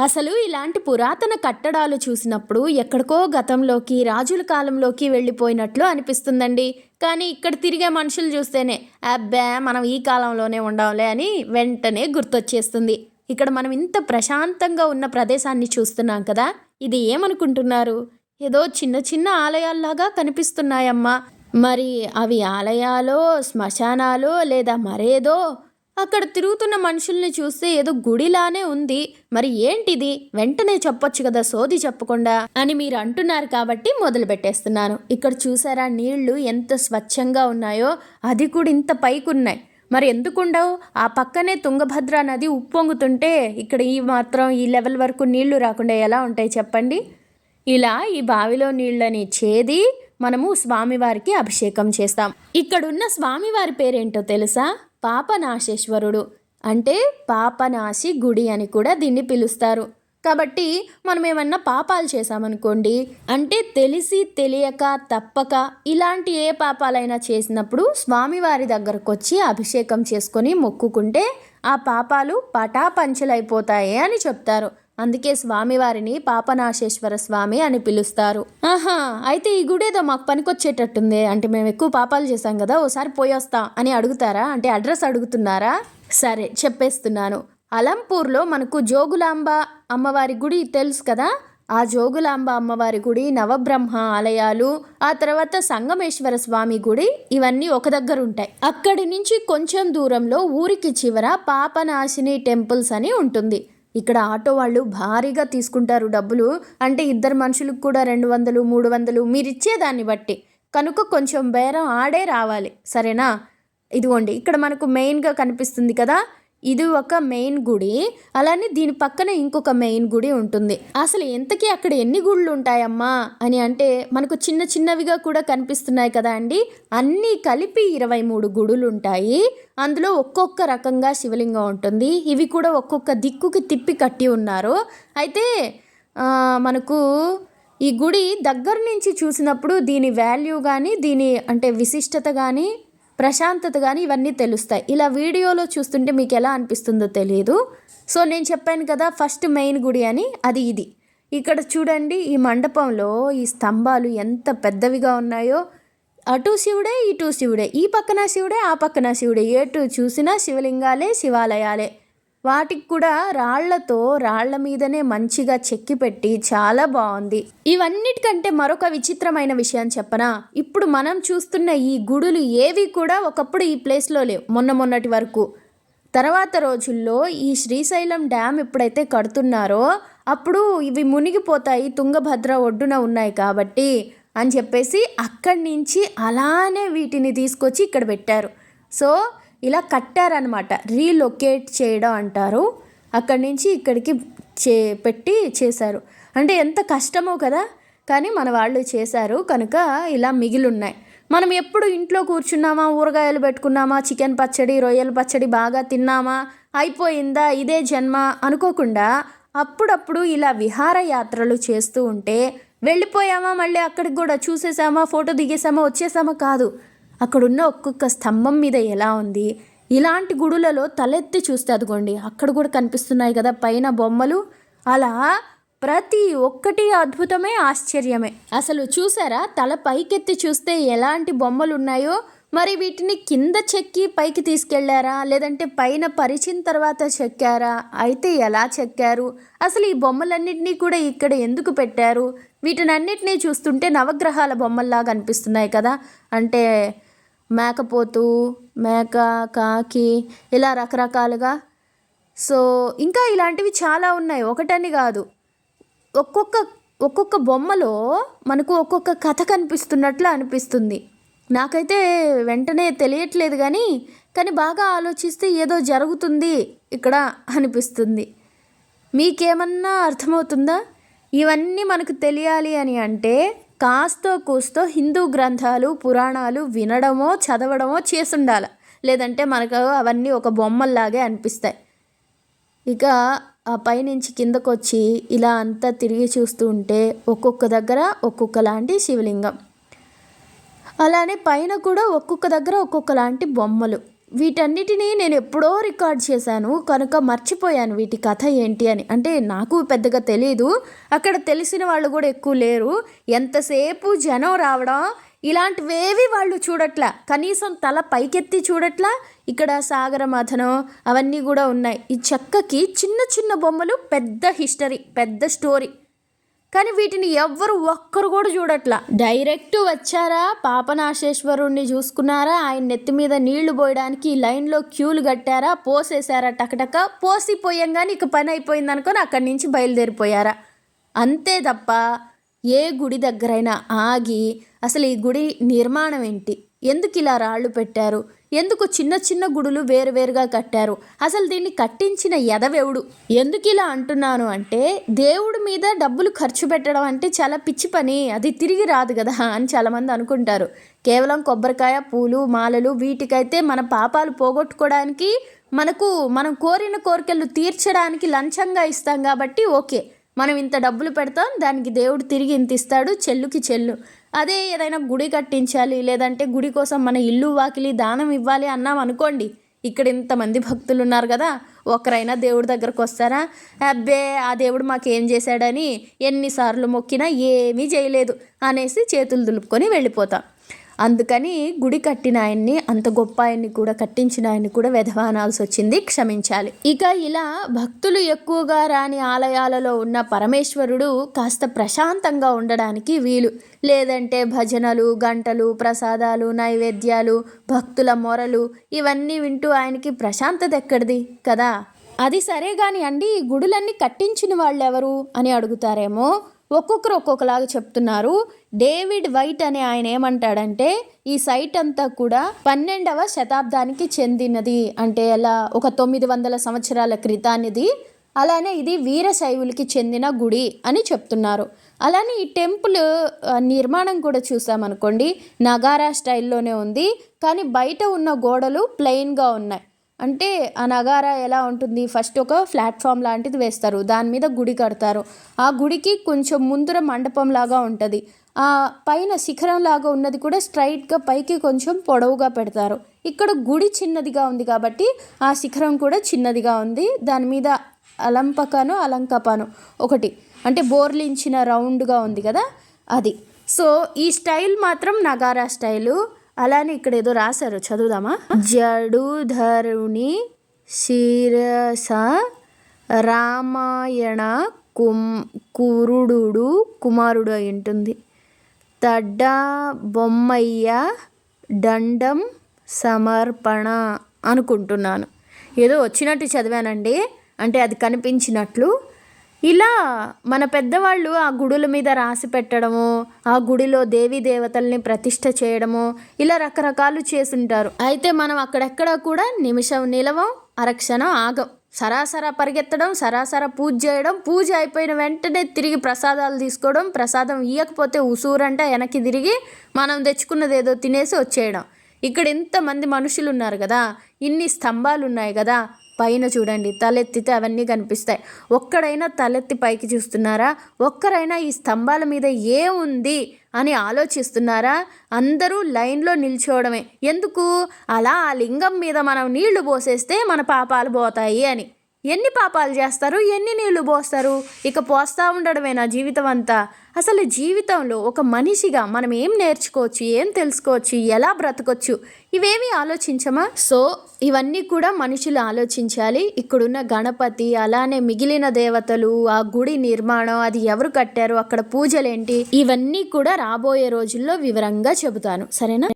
అసలు ఇలాంటి పురాతన కట్టడాలు చూసినప్పుడు ఎక్కడికో గతంలోకి రాజుల కాలంలోకి వెళ్ళిపోయినట్లు అనిపిస్తుందండి. కానీ ఇక్కడ తిరిగే మనుషులు చూస్తేనే అబ్బా మనం ఈ కాలంలోనే ఉండాలి అని వెంటనే గుర్తొచ్చేస్తుంది. ఇక్కడ మనం ఇంత ప్రశాంతంగా ఉన్న ప్రదేశాన్ని చూస్తున్నాం కదా ఇది ఏమనుకుంటున్నారు? ఏదో చిన్న చిన్న ఆలయాల్లాగా కనిపిస్తున్నాయమ్మా. మరి అవి ఆలయాలో శ్మశానాలో లేదా మరేదో అక్కడ తిరుగుతున్న మనుషుల్ని చూస్తే ఏదో గుడిలానే ఉంది. మరి ఏంటిది? వెంటనే చెప్పొచ్చు కదా సోది చెప్పకుండా. అని మీరు అంటున్నారు కాబట్టి మొదలు పెట్టేస్తున్నాను. ఇక్కడ చూసారా నీళ్ళు ఎంత స్వచ్ఛంగా ఉన్నాయో? అది కూడా ఇంత పైకి ఉన్నాయి మరి ఎందుకుండవు? ఆ పక్కనే తుంగభద్ర నది ఉప్పొంగుతుంటే ఇక్కడ ఈ మాత్రం ఈ లెవెల్ వరకు నీళ్ళు రాకుండా ఎలా ఉంటాయి చెప్పండి? ఇలా ఈ బావిలో నీళ్ళని చేది మనము స్వామివారికి అభిషేకం చేస్తాం. ఇక్కడున్న స్వామివారి పేరేంటో తెలుసా? పాపనాశేశ్వరుడు. అంటే పాపనాశి గుడి అని కూడా దీన్ని పిలుస్తారు. కాబట్టి మనం ఏమన్నా పాపాలు చేసామనుకోండి అంటే తెలిసి తెలియక తప్పక ఇలాంటి ఏ పాపాలైనా చేసినప్పుడు స్వామివారి దగ్గరకు వచ్చి అభిషేకం చేసుకొని మొక్కుకుంటే ఆ పాపాలు పటాపంచలైపోతాయి అని చెప్తారు. అందుకే స్వామివారిని పాపనాశేశ్వర స్వామి అని పిలుస్తారు. ఆహా అయితే ఈ గుడి ఏదో మాకు పనికొచ్చేటట్టుంది. అంటే మేము ఎక్కువ పాపాలు చేశాం కదా ఓసారి పోయి అని అడుగుతారా? అంటే అడ్రస్ అడుగుతున్నారా? సరే చెప్పేస్తున్నాను. అలంపూర్లో మనకు జోగులాంబ అమ్మవారి గుడి తెలుసు కదా? ఆ జోగులాంబ అమ్మవారి గుడి నవబ్రహ్మ ఆలయాలు ఆ తర్వాత సంగమేశ్వర స్వామి గుడి ఇవన్నీ ఒక దగ్గర ఉంటాయి. అక్కడి నుంచి కొంచెం దూరంలో ఊరికి చివర పాపనాశిని టెంపుల్స్ అని ఉంటుంది. ఇక్కడ ఆటో వాళ్ళు భారీగా తీసుకుంటారు డబ్బులు. అంటే ఇద్దరు మనుషులకు కూడా రెండు వందలు మూడు వందలు మీరు ఇచ్చేదాన్ని బట్టి. కనుక కొంచెం బేరం ఆడే రావాలి. సరేనా? ఇదిగోండి ఇక్కడ మనకు మెయిన్గా కనిపిస్తుంది కదా? ఇది ఒక మెయిన్ గుడి. అలానే దీని పక్కన ఇంకొక మెయిన్ గుడి ఉంటుంది. అసలు ఎంతకీ అక్కడ ఎన్ని గుళ్ళు ఉంటాయమ్మా? అని అంటే మనకు చిన్న చిన్నవిగా కూడా కనిపిస్తున్నాయి కదా అండి. అన్నీ కలిపి ఇరవై మూడు గుడులు ఉంటాయి. అందులో ఒక్కొక్క రకంగా శివలింగం ఉంటుంది. ఇవి కూడా ఒక్కొక్క దిక్కుకి తిప్పి కట్టి ఉన్నారు. అయితే మనకు ఈ గుడి దగ్గర నుంచి చూసినప్పుడు దీని వాల్యూ కానీ దీని అంటే విశిష్టత కానీ ప్రశాంతత కానీ ఇవన్నీ తెలుస్తాయి. ఇలా వీడియోలో చూస్తుంటే మీకు ఎలా అనిపిస్తుందో తెలియదు సో నేను చెప్పాను కదా ఫస్ట్ మెయిన్ గుడి అని అది ఇది. ఇక్కడ చూడండి ఈ మండపంలో ఈ స్తంభాలు ఎంత పెద్దవిగా ఉన్నాయో. అటు శివుడే ఇటు శివుడే. ఈ పక్కన శివుడే ఆ పక్కన శివుడే. ఎటు చూసినా శివలింగాలే శివాలయాలే. వాటికి కూడా రాళ్ళతో రాళ్ళ మీదనే మంచిగా చెక్కి పెట్టి చాలా బాగుంది. ఇవన్నిటికంటే మరొక విచిత్రమైన విషయం చెప్పనా? ఇప్పుడు మనం చూస్తున్న ఈ గుడులు ఏవి కూడా ఒకప్పుడు ఈ ప్లేస్లో లేవు మొన్న మొన్నటి వరకు. తర్వాత రోజుల్లో ఈ శ్రీశైలం డ్యామ్ ఎప్పుడైతే కడుతున్నారో అప్పుడు ఇవి మునిగిపోతాయి తుంగభద్ర ఒడ్డున ఉన్నాయి కాబట్టి అని చెప్పేసి అక్కడి నుంచి అలానే వీటిని తీసుకొచ్చి ఇక్కడ పెట్టారు. సో ఇలా కట్టారనమాట రీలొకేట్ చేయడం అంటారు. అక్కడి నుంచి ఇక్కడికి చే పెట్టి చేశారు. అంటే ఎంత కష్టమో కదా. కానీ మన వాళ్ళు చేశారు. కనుక ఇలా మిగిలిన్నాయి. మనం ఎప్పుడు ఇంట్లో కూర్చున్నామా? ఊరగాయలు పెట్టుకున్నామా? చికెన్ పచ్చడి రొయ్యల పచ్చడి బాగా తిన్నామా? అయిపోయిందా? ఇదే జన్మ అనుకోకుండా అప్పుడప్పుడు ఇలా విహారయాత్రలు చేస్తూ ఉంటే వెళ్ళిపోయామా? మళ్ళీ అక్కడికి కూడా చూసేసామా? ఫోటో దిగేసామా? వచ్చేసామా? కాదు. అక్కడున్న ఒక్కొక్క స్తంభం మీద ఎలా ఉంది? ఇలాంటి గుడులలో తలెత్తి చూస్తే అదిగోండి అక్కడ కూడా కనిపిస్తున్నాయి కదా పైన బొమ్మలు. అలా ప్రతి ఒక్కటి అద్భుతమే ఆశ్చర్యమే. అసలు చూసారా? తల పైకెత్తి చూస్తే ఎలాంటి బొమ్మలు ఉన్నాయో? మరి వీటిని కింద చెక్కి పైకి తీసుకెళ్ళారా? లేదంటే పైన పరిచిన తర్వాత చెక్కారా? అయితే ఎలా చెక్కారు? అసలు ఈ బొమ్మలన్నింటినీ కూడా ఇక్కడ ఎందుకు పెట్టారు? వీటినన్నిటినీ చూస్తుంటే నవగ్రహాల బొమ్మల్లాగా అనిపిస్తున్నాయి కదా. అంటే మేకపోతు మేక కాకి ఇలా రకరకాలుగా. సో ఇంకా ఇలాంటివి చాలా ఉన్నాయి. ఒకటని కాదు. ఒక్కొక్క ఒక్కొక్క బొమ్మలో మనకు ఒక్కొక్క కథ కనిపిస్తున్నట్లు అనిపిస్తుంది. నాకైతే వెంటనే తెలియట్లేదు కానీ కానీ బాగా ఆలోచిస్తే ఏదో జరుగుతుంది ఇక్కడ అనిపిస్తుంది. మీకేమన్నా అర్థమవుతుందా? ఇవన్నీ మనకు తెలియాలి అని అంటే కాస్తో కూస్తో హిందూ గ్రంథాలు పురాణాలు వినడమో చదవడమో చేసుండాల లేదంటే మనకు అవన్నీ ఒక బొమ్మల్లాగే అనిపిస్తాయి. ఇక ఆ పైనుంచి కిందకు వచ్చి ఇలా అంతా తిరిగి చూస్తూ ఉంటే ఒక్కొక్క దగ్గర ఒక్కొక్కలాంటి శివలింగం. అలానే పైన కూడా ఒక్కొక్క దగ్గర ఒక్కొక్కలాంటి బొమ్మలు. వీటన్నిటినీ నేను ఎప్పుడో రికార్డ్ చేశాను. కనుక మర్చిపోయాను వీటి కథ ఏంటి అని. అంటే నాకు పెద్దగా తెలియదు అక్కడ తెలిసిన వాళ్ళు కూడా ఎక్కువ లేరు. ఎంతసేపు జనం రావడం? ఇలాంటివేవి వాళ్ళు చూడట్లా. కనీసం తల పైకెత్తి చూడట్లా. ఇక్కడ సాగర మథనం అవన్నీ కూడా ఉన్నాయి. ఈ చెక్కకి చిన్న చిన్న బొమ్మలు పెద్ద హిస్టరీ పెద్ద స్టోరీ. కానీ వీటిని ఎవ్వరు ఒక్కరు కూడా చూడట్లా. డైరెక్ట్ వచ్చారా? పాపనాశేశ్వరుణ్ణి చూసుకున్నారా? ఆయన నెత్తి మీద నీళ్ళు పోయడానికి లైన్లో క్యూలు కట్టారా? పోసేసారా టకటక పోసిపోయంగానే ఇక పని అయిపోయింది అనుకొని అక్కడి నుంచి బయలుదేరిపోయారా? అంతే తప్ప ఏ గుడి దగ్గరైనా ఆగి అసలు ఈ గుడి నిర్మాణం ఏంటి? ఎందుకు ఇలా రాళ్ళు పెట్టారు? ఎందుకు చిన్న చిన్న గుడులు వేరువేరుగా కట్టారు? అసలు దీన్ని కట్టించిన ఎదవెవుడు ఎందుకు ఇలా అంటున్నాను అంటే దేవుడి మీద డబ్బులు ఖర్చు పెట్టడం అంటే చాలా పిచ్చి పని. అది తిరిగి రాదు కదా అని చాలామంది అనుకుంటారు. కేవలం కొబ్బరికాయ పూలు మాలలు వీటికైతే మన పాపాలు పోగొట్టుకోవడానికి మనకు మనం కోరిన కోరికలు తీర్చడానికి లంచంగా ఇస్తాం కాబట్టి ఓకే. మనం ఇంత డబ్బులు పెడతాం దానికి దేవుడు తిరిగి ఇంత ఇస్తాడు చెల్లుకి చెల్లు. అదే ఏదైనా గుడి కట్టించాలి లేదంటే గుడి కోసం మన ఇల్లు వాకిలి దానం ఇవ్వాలి అన్నాం అనుకోండి. ఇక్కడ ఇంతమంది భక్తులు ఉన్నారు కదా ఒకరైనా దేవుడి దగ్గరకు వస్తారా? అబ్బే ఆ దేవుడు మాకేం చేశాడని ఎన్నిసార్లు మొక్కినా ఏమీ చేయలేదు అనేసి చేతులు దులుపుకొని వెళ్ళిపోతాం. అందుకని గుడి కట్టిన ఆయన్ని అంత గొప్ప ఆయన్ని కూడా కట్టించిన ఆయన్ని కూడా వెధవానాల్సి వచ్చింది. క్షమించాలి. ఇక ఇలా భక్తులు ఎక్కువగా రాని ఆలయాలలో ఉన్న పరమేశ్వరుడు కాస్త ప్రశాంతంగా ఉండడానికి వీలు. లేదంటే భజనలు గంటలు ప్రసాదాలు నైవేద్యాలు భక్తుల మొరలు ఇవన్నీ వింటూ ఆయనకి ప్రశాంతత ఎక్కడిది? కదా? అది సరే కాని అండి గుడులన్నీ కట్టించిన వాళ్ళెవరు అని అడుగుతారేమో? ఒక్కొక్కరు ఒక్కొక్కలాగా చెప్తున్నారు. డేవిడ్ వైట్ అనే ఆయన ఏమంటాడంటే ఈ సైట్ అంతా కూడా పన్నెండవ శతాబ్దానికి చెందినది. అంటే ఎలా ఒక తొమ్మిది వందల సంవత్సరాల క్రితానిది అలానే ఇది వీరశైవులకి చెందిన గుడి అని చెప్తున్నారు. అలానే ఈ టెంపుల్ నిర్మాణం కూడా చూసామనుకోండి నగారా స్టైల్లోనే ఉంది. కానీ బయట ఉన్న గోడలు ప్లెయిన్గా ఉన్నాయి. అంటే ఆ నగారా ఎలా ఉంటుంది? ఫస్ట్ ఒక ప్లాట్ఫామ్ లాంటిది వేస్తారు. దాని మీద గుడి కడతారు. ఆ గుడికి కొంచెం ముందర మండపం లాగా ఉంటుంది. ఆ పైన శిఖరం లాగా ఉన్నది కూడా స్ట్రైట్గా పైకి కొంచెం పొడవుగా పెడతారు. ఇక్కడ గుడి చిన్నదిగా ఉంది కాబట్టి ఆ శిఖరం కూడా చిన్నదిగా ఉంది. దాని మీద అలంపకను అలంకపాను ఒకటి. అంటే బోర్లించిన రౌండ్గా ఉంది కదా అది. సో ఈ స్టైల్ మాత్రం నగారా స్టైలు. అలానే ఇక్కడ ఏదో రాశారు చదువుదామా? జడుధరుని శిరస రామాయణ కుం కురుడు కుమారుడు అయి ఉంటుంది. తడ్డ బొమ్మయ్య దండం సమర్పణ అనుకుంటున్నాను. ఏదో వచ్చినట్టు చదివానండి. అంటే అది కనిపించినట్లు ఇలా మన పెద్దవాళ్ళు ఆ గుడుల మీద రాసి పెట్టడము ఆ గుడిలో దేవీ దేవతల్ని ప్రతిష్ట చేయడము ఇలా రకరకాలు చేసుంటారు అయితే మనం అక్కడెక్కడ కూడా నిమిషం నిలవం అరక్షణం ఆగం. సరాసరా పరిగెత్తడం సరాసరా పూజ చేయడం పూజ అయిపోయిన వెంటనే తిరిగి ప్రసాదాలు తీసుకోవడం ప్రసాదం ఇవ్వకపోతే ఉసూరంట వెనక్కి తిరిగి మనం తెచ్చుకున్నది ఏదో తినేసి వచ్చేయడం. ఇక్కడ ఇంతమంది మనుషులు ఉన్నారు కదా ఇన్ని స్తంభాలు ఉన్నాయి కదా పైన చూడండి తలెత్తితే అవన్నీ కనిపిస్తాయి. ఒక్కడైనా తలెత్తి పైకి చూస్తున్నారా? ఒక్కరైనా ఈ స్తంభాల మీద ఏముంది అని ఆలోచిస్తున్నారా? అందరూ లైన్లో నిల్చోవడమే. ఎందుకు? అలా ఆ లింగం మీద మనం నీళ్ళు పోసేస్తే మన పాపాలు పోతాయి అని. ఎన్ని పాపాలు చేస్తారు ఎన్ని నీళ్ళు పోస్తారు? ఇక పోస్తా ఉండడమేనా జీవితం అంతా అసలు జీవితంలో ఒక మనిషిగా మనం ఏం నేర్చుకోవచ్చు ఏం తెలుసుకోవచ్చు ఎలా బ్రతకొచ్చు ఇవేమీ ఆలోచించమా? సో ఇవన్నీ కూడా మనుషులు ఆలోచించాలి. ఇక్కడున్న గణపతి అలానే మిగిలిన దేవతలు ఆ గుడి నిర్మాణం అది ఎవరు కట్టారు అక్కడ పూజలేంటి ఇవన్నీ కూడా రాబోయే రోజుల్లో వివరంగా చెబుతాను. సరేనా?